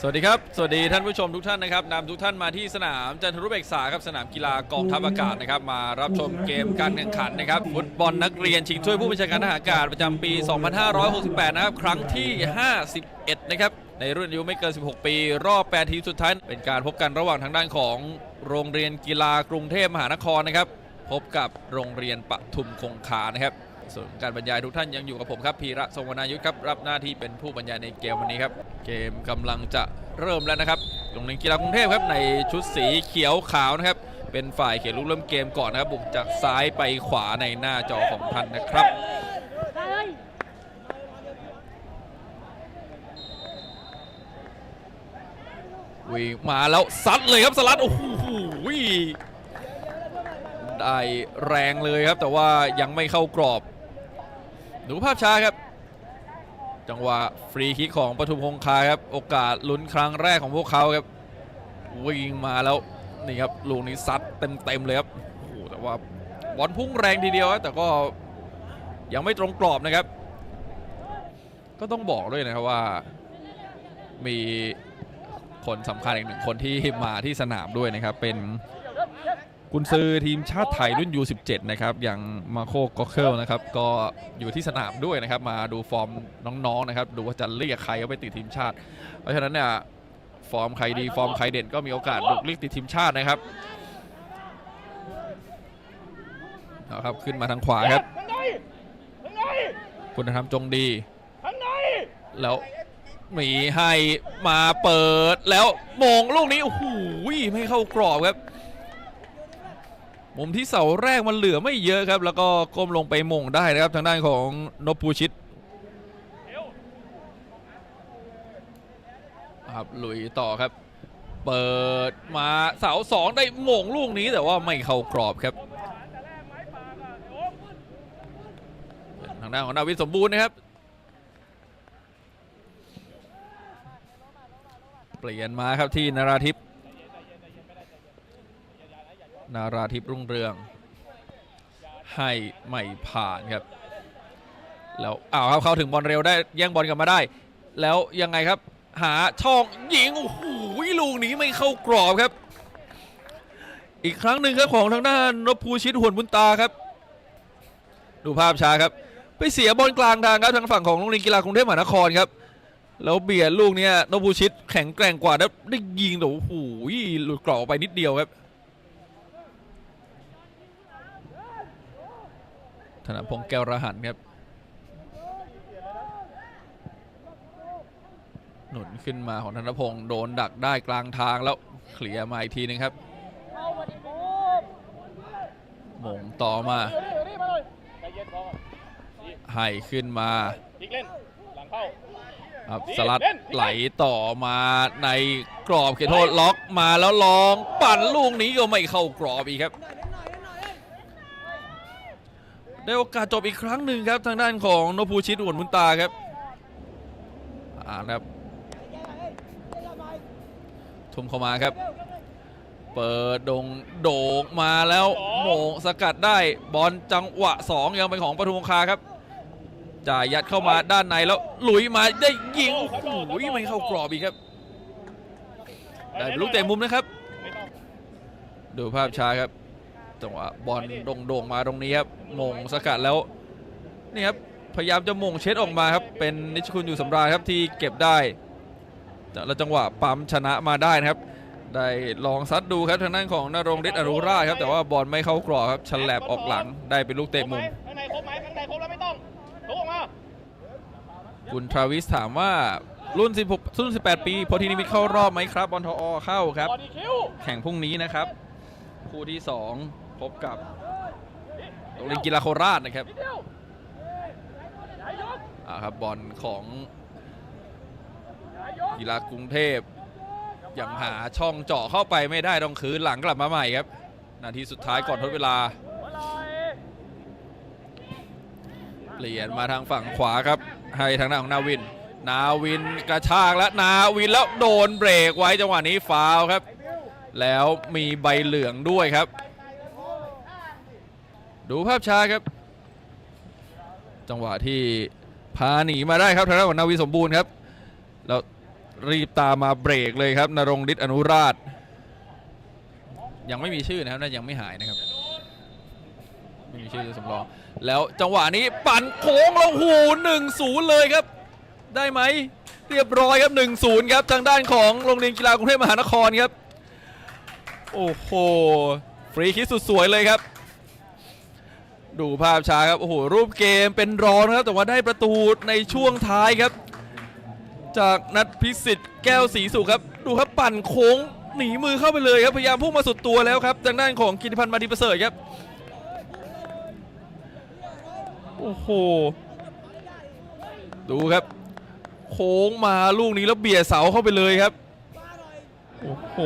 สวัสดีครับ สวัสดีท่านผู้ชมทุกท่านนะครับนำทุกท่านมาที่สนามจันทรุเบกษาครับสนามกีฬากองทัพอากาศนะครับมารับชมเกมการแข่งขันนะครับฟุตบอลนักเรียนชิงถ้วยผู้บัญชาการทหารอากาศประจำปี 2568 นะครับครั้งที่ 51 นะครับในรุ่นอายุไม่เกิน 16 ปี รอบ 8 ทีมสุดท้าย เป็นการพบกันระหว่างทางด้านของโรงเรียนกีฬากรุงเทพมหานครนะครับพบกับโรงเรียนปทุมคงคานะครับ ส่วนการบรรยายทุกท่านยังอยู่กับผมครับพีระทรงวนายุทธครับรับหน้าที่เป็นผู้บรรยายในเกมวันนี้ครับ เกมกำลังจะเริ่มแล้วนะครับโรงเรียนกีฬากรุงเทพครับในชุดสีเขียวขาวนะครับ เป็นฝ่ายเขียนลูกเริ่มเกมก่อนนะครับบุกจากซ้ายไปขวาในหน้าจอของท่านนะครับวิ่งมาแล้วซัดเลยครับสลัดโอ้โหได้แรงเลยครับ แต่ว่ายังไม่เข้ากรอบ ดูภาพช้าครับ จังหวะฟรีคิกของปทุมคงคาครับ โอกาสลุ้นครั้งแรกของพวกเขาครับวิ่งมาแล้วนี่ครับลูกนี้ซัดเต็มๆเลยครับโอ้โหแต่ว่าบอลพุ่งแรงทีเดียวแต่ก็ยังไม่ตรงกรอบนะครับ ก็ต้องบอกด้วยนะครับว่ามีคนสำคัญอีกหนึ่งคนที่มาที่สนามด้วยนะครับเป็น กุนซือทีมชาติไทยรุ่น U17 นะครับอย่างมาโคก็เคิลนะครับก็อยู่ที่สนามด้วยนะครับ มาดูฟอร์มน้องๆนะครับดูว่าจะเรียกใครเอาไปติดทีมชาติ เพราะฉะนั้นเนี่ยฟอร์มใครดีฟอร์มใครเด่นก็มีโอกาสบุกเรียกติดทีมชาตินะครับเอาครับขึ้นมาทางขวาครับ คุณธรรมจงดี แล้วมีให้มาเปิดแล้วมงลูกนี้โอ้โหไม่เข้ากรอบครับ มุมที่เสาแรกมันเหลือไม่เยอะครับ แล้วก็ก้มลงไปมงได้นะครับ ทางด้านของนพูชิตครับลุยต่อครับ เปิดมาเสาสองได้มงลูกนี้แต่ว่าไม่เข้ากรอบครับ ทางด้านของนาวิสมบูรณ์นะครับ เปลี่ยนมาครับที่นาราทิพ นาราทิพุ่งเรือง ให้ไม่ผ่านครับ แล้วอ้าวครับเข้าถึงบอลเร็วได้แย่งบอลกลับมาได้ แล้วยังไงครับ หาช่องยิงโอ้โหลูกนี้ไม่เข้ากรอบครับ อีกครั้งหนึ่งครับของทางด้านนพภูชิตหวนบุญตาครับ ดูภาพช้าครับ ไปเสียบอลกลางทางครับทางฝั่งของโรงเรียนกีฬากรุงเทพมหานครครับแล้วเบียดลูกเนี้ยนพภูชิตแข็งแกร่งกว่าแล้ได้ยิงแต่โอ้โหหลุดกรอบออกไปนิดเดียวครับ ธนพงษ์แก้วรหันครับหนุนขึ้นมาของธนพงษ์โดนดักได้กลางทางแล้วเคลียร์มาอีกทีนึงครับหมงต่อมาให้ขึ้นมาครับสลัดไหลต่อมาในกรอบเขตโทษล็อกมาแล้วลองปั่นลูกนี้ก็ไม่เข้ากรอบอีกครับ ได้โอกาสจบอีกครั้งหนึ่งครับทางด้านของนภูชิตหวนมุนตาครับอ่าครับทุ่มเข้ามาครับ เปิดดงโด่งมาแล้วโมงสกัดได้บอลจังหวะ 2 ยังเป็นของปทุมคงคาครับจ่ายยัดเข้ามาด้านในแล้วหลุยมาได้ยิงโอ้โหไม่เข้ากรอบอีกครับได้ลูกเตะมุมนะครับ ดูภาพช้าครับ จังหวะบอลโด่งๆมาตรงนี้ครับมงสกัดแล้วนี่ครับพยายามจะมงเช็ดออกมาครับเป็นนิชคุณอยู่สำราญครับที่เก็บได้แล้วจังหวะปั๊มชนะมาได้นะครับ ได้ลองซัดดูครับทางด้านของนรงฤทธิ์อนุราชครับแต่ว่าบอลไม่เข้ากรอบครับฉลับออกหลังได้เป็นลูกเตะมุมข้างในครบไหมข้างในครบแล้วไม่ต้องทุกออกมาคุณทราวิสถามว่ารุ่น 16 รุ่น 18 ปีโพธินิมิตเข้ารอบไหมครับบอลทออเข้าครับบอดี้คิวแข่งพรุ่งนี้นะครับ คู่ที่ 2 พบกับโรงเรียนกีฬาโคราชนะครับอ่าครับบอลของกีฬากรุงเทพยังหาช่องเจาะเข้าไปไม่ได้ต้องคืนหลังกลับมาใหม่ครับ นาทีสุดท้ายก่อนทดเวลา เปลี่ยนมาทางฝั่งขวาครับ ให้ทางด้านของนาวิน นาวินกระชากและนาวินแล้วโดนเบรกไว้จังหวะนี้ฟาวครับ แล้วมีใบเหลืองด้วยครับ ดูภาพช้าครับ จังหวะที่พาหนีมาได้ครับทางด้านของนาวินสมบูรณ์ครับแล้วรีบตามมาเบรกเลยครับนรงฤทธิ์อนุราช ยังไม่มีชื่อนะครับน่ายังไม่หายนะครับไม่มีชื่อสำรองแล้วจังหวะนี้ปั่นโค้งแล้วหูหนึ่งศูนย์เลยครับ ได้ไหมเรียบร้อยครับ1นศูนย์ครับทางด้านของโรงเรียนกีฬากรุงเทพมหานครครับ โอ้โห ฟรีคิกสุดสวยเลยครับ ดูภาพช้าครับโอ้โหรูปเกมเป็นรองนะครับแต่ว่าได้ประตูในช่วงท้ายครับ จากนัดพิสิทธิ์แก้วศรีสุขครับ ดูครับปั่นโค้งหนีมือเข้าไปเลยครับพยายามพุ่งมาสุดตัวแล้วครับทางด้านของกิติพันธ์มาดีประเสริฐครับโอ้โหดูครับ โค้งมาลูกนี้แล้วเบียดเสาเข้าไปเลยครับโอ้โห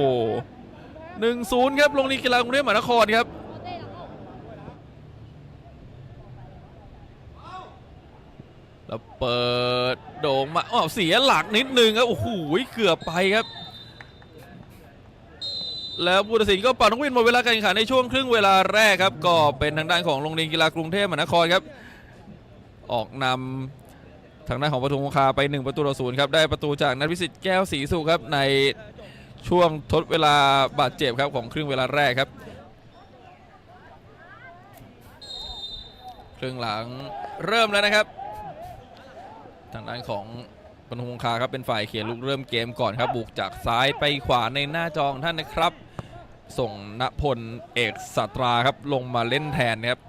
หนึ่งศูนย์ครับโรงเรียนกีฬากรุงเทพมหานครครับ แล้ว เปิดโด่งมาอ้าวเสียหลักนิดนึงครับโอ้โหเกือบไปครับ แล้วผู้ตัดสินก็ปัดนกวินหมดเวลาการแข่งขันในช่วงครึ่งเวลาแรกครับ ก็เป็นทางด้านของโรงเรียนกีฬากรุงเทพมหานครครับ ออกนำทางด้านของปทุมคงคาไป 1 ประตูต่อศูนย์ครับได้ประตูจากนัทวิสิทธิ์แก้วศรีสุครับในช่วงทดเวลาบาดเจ็บครับของครึ่งเวลาแรกครับ ครึ่งหลังเริ่มแล้วนะครับ ทางด้านของปทุมงคาครับเป็นฝ่ายเขียนลูกเริ่มเกมก่อนครับ บุกจากซ้ายไปขวาในหน้าจองท่านนะครับ ส่งณพลเอกสัตราครับลงมาเล่นแทนครับ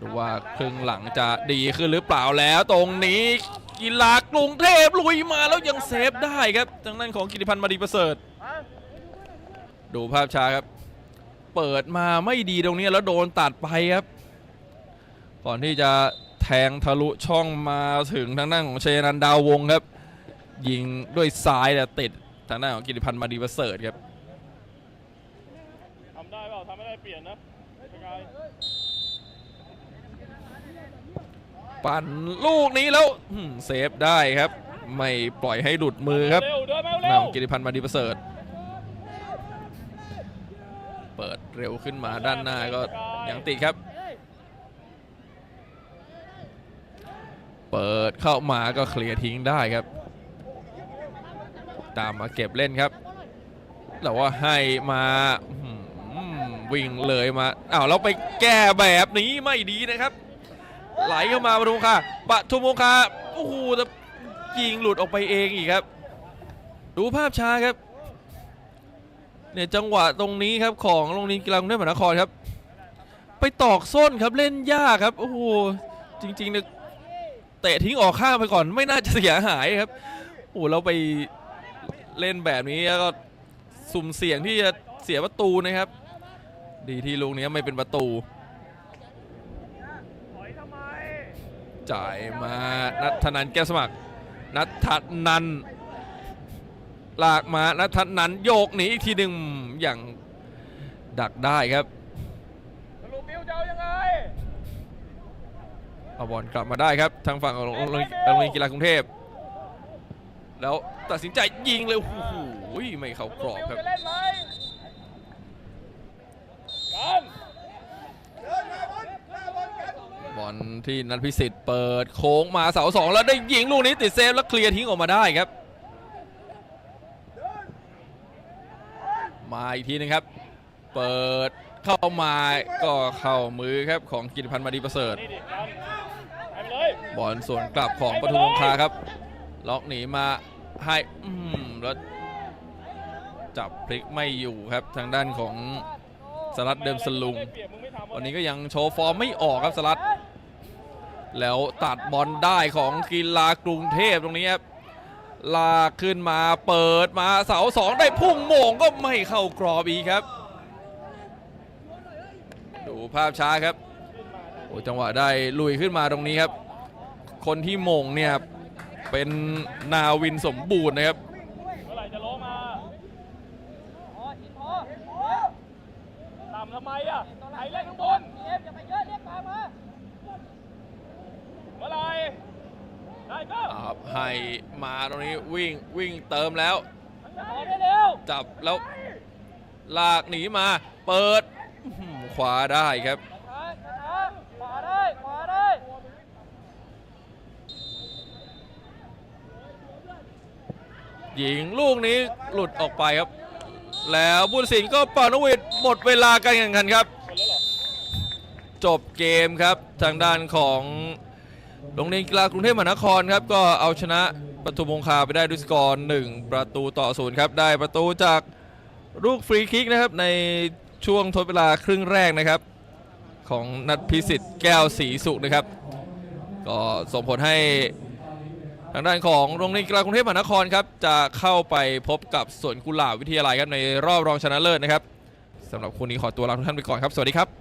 ดูว่าครึ่งหลังจะดีขึ้นหรือเปล่าแล้วตรงนี้กีฬากรุงเทพลุยมาแล้วยังเซฟได้ครับทางด้านของกิติพันธ์มาดีประเสริฐ ดูภาพช้าครับ เปิดมาไม่ดีตรงนี้แล้วโดนตัดไปครับ ก่อนที่จะ งทะลุช่องมาถึงทางด้านของเชยนันดาววงศ์ครับ ยิงด้วยซ้ายแต่ติดทางด้านของกิติพันธ์มาดีประเสริฐครับทำได้เปล่าทำไม่ได้เปลี่ยนนะเป็นไงปั่นลูกนี้แล้วอืมเซฟได้ครับ ไม่ปล่อยให้หลุดมือครับเร็วเดินมาเร็นวำกิติพันธ์มาดีประเสริฐ เปิดเร็วขึ้นมาด้านหน้าก็ยังติดครับ เปิดเข้ามาก็เคลียร์ทิ้งได้ครับ ตามมาเก็บเล่นครับแต่ว่าให้มาวิ่งเลยมาอ้าวเราไปแก้แบบนี้ไม่ดีนะครับ ไหลเข้ามาปทุมคงคาปทุมคงคาโอ้โหแต่ยิงหลุดออกไปเองอีกครับ ดูภาพช้าครับเนี่ยจังหวะตรงนี้ครับของโรงเรียนกีฬากรุงเทพมหานครครับ ไปตอกส้นครับเล่นยากครับโอ้โหจริงๆเนี่ย เตะทิ้งออกข้างไปก่อน ไม่น่าจะเสียหายครับโอ้เราไปเล่นแบบนี้แล้วก็สุ่มเสี่ยงที่จะเสียประตูนะครับ ดีที่ลูกนี้ไม่เป็นประตูจ่ายมานัทนันแก้วสมัคร นัทนันลากมานัทนันโยกหนีอีกทีหนึ่งอย่างดักได้ครับ สรุปบิวจะเอายังไง เอาบอลกลับมาได้ครับทางฝั่งของโรงเรียนกีฬากรุงเทพ แล้วตัดสินใจยิงเลยโอ้โหไม่เข้ากรอบครับบอลที่นัทพิสิทธิ์เปิดโค้งมาเสาสองแล้วได้ยิงลูกนี้ติดเซฟแล้วเคลียร์ทิ้งออกมาได้ครับ มาอีกทีหนึงครับ เปิดเข้ามาก็เข้ามือครับของกิติพันธ์มาดีประเสริฐ บอลสวนกลับของปทุมคงคาครับ ล็อกหนีมาให้อืมแล้วจับพลิกไม่อยู่ครับทางด้านของสลัดเดิมสลุงวันนี้ก็ยังโชว์ฟอร์มไม่ออกครับสลัด แล้วตัดบอลได้ของกีฬากรุงเทพตรงนี้ครับลากขึ้นมาเปิดมาเสาสองได้พุ่งโมงก็ไม่เข้ากรอบอีกครับ ดูภาพช้าครับโอ้จังหวะได้ลุยขึ้นมาตรงนี้ครับ คนที่โหม่งเนี่ยเป็นนาวินสมบูรณ์นะครับเมื่อไหร่จะลงมาต่ำทำไมอะไหนเล่นข้างบนเอฟอย่าไปเยอะเรียกตามมาเมื่อไหร่ได้ก็อ่าให้มาตรงนี้วิ่งวิ่งเติมแล้วต่อได้เร็วจับแล้วลากหนีมาเปิดอื้อหือขวาได้ครับ ขวาได้ขวาได้ ยิงลูกนี้หลุดออกไปครับ แล้วบุญสินก็ปานวิทย์หมดเวลาการแข่งขันครับ จบเกมครับทางด้านของโรงเรียนกีฬากรุงเทพมหานครครับ ก็เอาชนะปทุมคงคาไปได้ด้วยสกอร์1ประตูต่อศูนย์ครับได้ประตูจากลูกฟรีคิกนะครับในช่วงทดเวลาครึ่งแรกนะครับ ของนัทพิสิทธิ์แก้วศรีสุขนะครับ ก็ส่งผลให้ ทางด้านของโรงเรียนกีฬากรุงเทพมหานครครับจะเข้าไปพบกับสวนกุหลาบวิทยาลัยครับในรอบรองชนะเลิศนะครับสำหรับคู่นี้ขอตัวลาทุกท่านไปก่อนครับ สวัสดีครับ